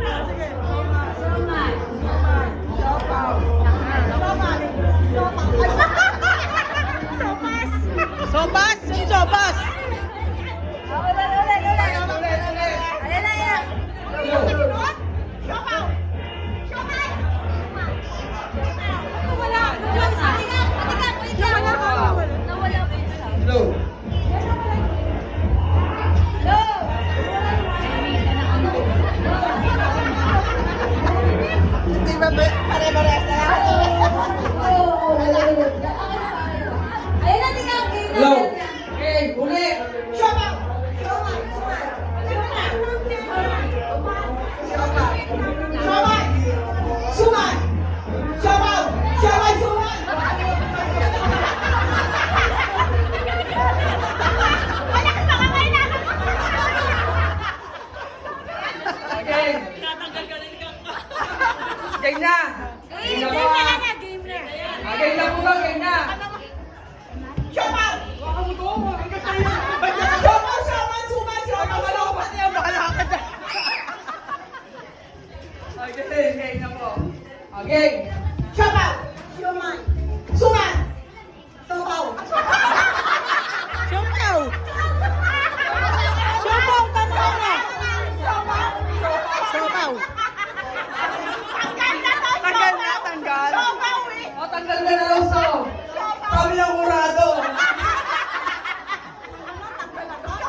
Sige. Game na! Game na ba? Game na! Ah, game na po ba? Game na! Shut up! Baka mo to! Ang kasaya! Ba't na ka? Suman! Suman! Suman! Wala ko pati ang makalakad! Okay, game na po. Okay. Shut up! Suman! Suman! Sumaw! Sumaw! Sumaw! Sumaw! Sumaw! Hallelujah.